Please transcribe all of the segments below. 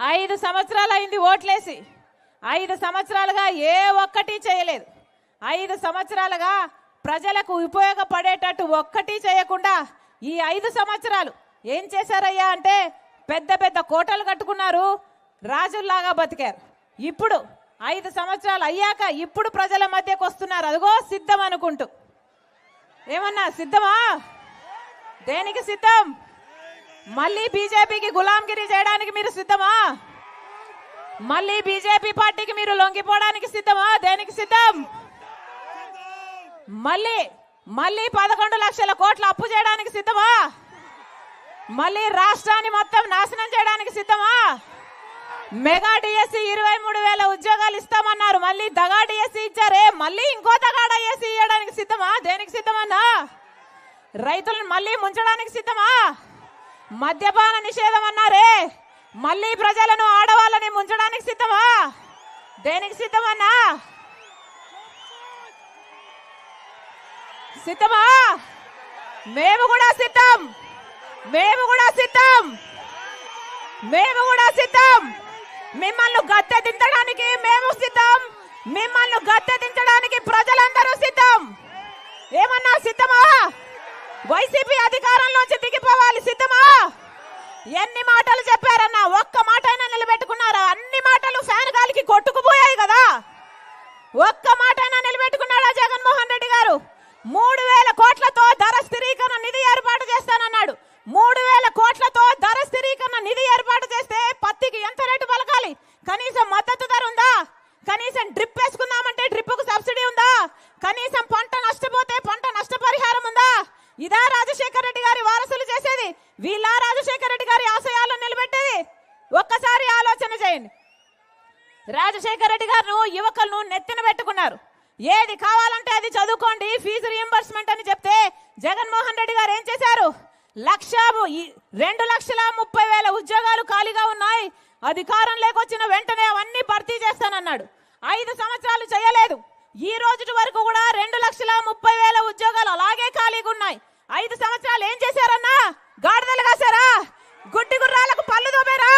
ఐదు సంవత్సరాలు అయింది ఓట్లేసి. ఐదు సంవత్సరాలుగా ఏ ఒక్కటి చేయలేదు. ఐదు సంవత్సరాలుగా ప్రజలకు ఉపయోగపడేటట్టు ఒక్కటి చేయకుండా ఈ ఐదు సంవత్సరాలు ఏం చేశారయ్యా అంటే పెద్ద పెద్ద కోటలు కట్టుకున్నారు రాజుల్లాగా బతికారు. ఇప్పుడు ఐదు సంవత్సరాలు అయ్యాక ఇప్పుడు ప్రజల మధ్యకు వస్తున్నారు. అదిగో సిద్ధం అనుకుంటూ. ఏమన్నా సిద్ధమా? దేనికి సిద్ధం? మళ్ళీ బీజేపీకి గులాంగిరి చేయడానికి మీరు సిద్ధమా? మళ్ళీ బీజేపీ పార్టీకి మీరు లొంగిపోవడానికి సిద్ధమా? దేనికి సిద్ధం? మళ్ళీ మళ్ళీ పదకొండు లక్షల కోట్ల అప్పు చేయడానికి సిద్ధమా? మళ్ళీ రాష్ట్రాన్ని మొత్తం నాశనం చేయడానికి సిద్ధమా? మెగా డిఎస్సి ఇరవై మూడు వేల ఉద్యోగాలు ఇస్తామన్నారు. మళ్ళీ దగా డిఎస్సి ఇచ్చారే. మళ్ళీ ఇంకో దగా డిఎస్సి ఇవ్వడానికి సిద్ధమా? దేనికి సిద్ధమన్నా? రైతులను మళ్ళీ ముంచడానికి సిద్ధమా? మద్యపాన నిషేధం అన్నారే. మళ్ళీ ప్రజలను ఆడవాళ్ళని ముంచడానికి సిద్ధమా? దేనికి సిద్ధమన్నా? సిద్ధమా? మేము కూడా సిద్ధం. మేము కూడా సిద్ధం. మేము కూడా సిద్ధం. మిమ్మల్ని గద్దె దించడానికి మేము సిద్ధం. మిమ్మల్ని గద్దె దించడానికి ప్రజలందరూ సిద్ధం ఏమన్నా సిద్ధమా వైసీపీ అధికారంలోంచి దిగిపోవాలి సిద్ధమా? ఎన్ని మాటలు చెప్పారన్నా ఒక్క మాట అయినా నిలబెట్టుకున్నారా? అన్ని మాటలు ఫ్యాన్ గాలికి కొట్టుకుపోయాయి కదా. ఒక్క మాట అయినా నిలబెట్టుకున్నాడా జగన్మోహన్ రెడ్డి గారు? మూడు వేల కోట్లతో ధర స్థిరీకరణ నిధి ఏర్పాటు చేస్తానన్నాడు. మూడు వేల కోట్లతో ధర స్థిరీకరణ నిధి ఏర్పాటు చేస్తే పత్తికి ఎంత రేటు పలకాలి? కనీసం మద్దతు ధర ఉందా? కనీసం డ్రిప్ ఇదా రాజశేఖర రెడ్డి గారి వారసులు చేసేది. వీళ్ళ రాజశేఖర రెడ్డి గారి ఆశయాలను నిలబెట్టేది. ఒక్కసారి ఆలోచన చేయండి. రాజశేఖర రెడ్డి గారు యువకులను నెత్తిన పెట్టుకున్నారు. ఏది కావాలంటే అది చదువుకోండి ఫీజు రియంబర్స్మెంట్ అని చెప్తే జగన్మోహన్ రెడ్డి గారు ఏం చేశారు? లక్ష రెండు లక్షల ముప్పై వేల ఉద్యోగాలు ఖాళీగా ఉన్నాయి. అధికారం లేకొచ్చిన వెంటనే అవన్నీ భర్తీ చేస్తానన్నాడు. ఐదు సంవత్సరాలు చేయలేదు. ఈ రోజు వరకు కూడా రెండు లక్షల ముప్పై వేల ఉద్యోగాలు అలాగే ఖాళీగా ఉన్నాయి. ఐదు సంవత్సరాలు ఏం చేశారన్నా? గాడిదలు కాసారా గుడ్డి గుర్రాలకు పళ్ళు దోపారా?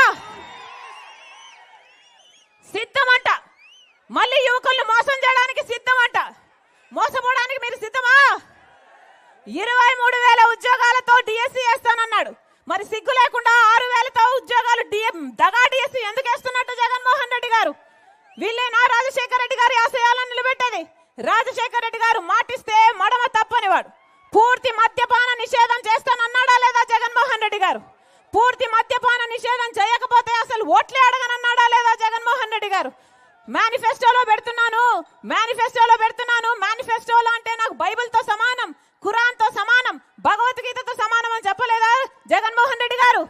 సిద్ధమంట. మళ్ళీ యువకులను మోసం చేయడానికి సిద్ధమంట. మోసపోవడానికి మీరు సిద్ధమా? ఇరవై మూడు వేల ఉద్యోగాలతో డిఎస్సి వేస్తానన్నాడు. మరి సిగ్గు లేకుండా ఆరు వేలతో ఉద్యోగాలు డిఎం దగా డిఎస్సి ఎందుకు వేస్తున్నట్టు జగన్మోహన్ రెడ్డి గారు? వీళ్ళేనా రాజశేఖర రెడ్డి గారి ఆశయాలను నిలబెట్టేది. రాజశేఖర రెడ్డి గారు మాటిస్తే మడమ తప్పనివాడు. పూర్తి మద్యపాన నిషేధం చేస్తానన్నాడా లేదా జగన్మోహన్ రెడ్డి గారు? పూర్తి మద్యపాన నిషేధం చేయకపోతే అసలు ఓట్లే అడగనన్నాడా లేదా జగన్మోహన్ రెడ్డి గారు? మేనిఫెస్టోలో పెడుతున్నాను మేనిఫెస్టోలో పెడుతున్నాను మేనిఫెస్టోలో అంటే నాకు బైబిల్తో సమానం ఖురాన్తో సమానం భగవద్గీతతో సమానం అని చెప్పలేదా జగన్మోహన్ రెడ్డి గారు?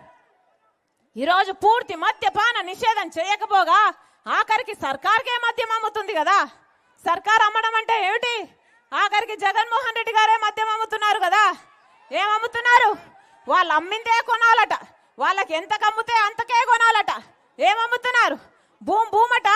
ఈరోజు పూర్తి మద్యపాన నిషేధం చేయకపోగా ఆఖరికి సర్కార్కే మద్యం అమ్ముతుంది కదా? సర్కార్ అమ్మడం అంటే ఏమిటి? ఆఖరికి జగన్మోహన్ రెడ్డి గారే మద్యం అమ్ముతున్నారు కదా. ఏం అమ్ముతున్నారు? వాళ్ళు అమ్మిందే కొనాలట. వాళ్ళకి ఎంత కమ్ముతే అంతకే కొనాలట. ఏం అమ్ముతున్నారు? భూమ్ భూమట?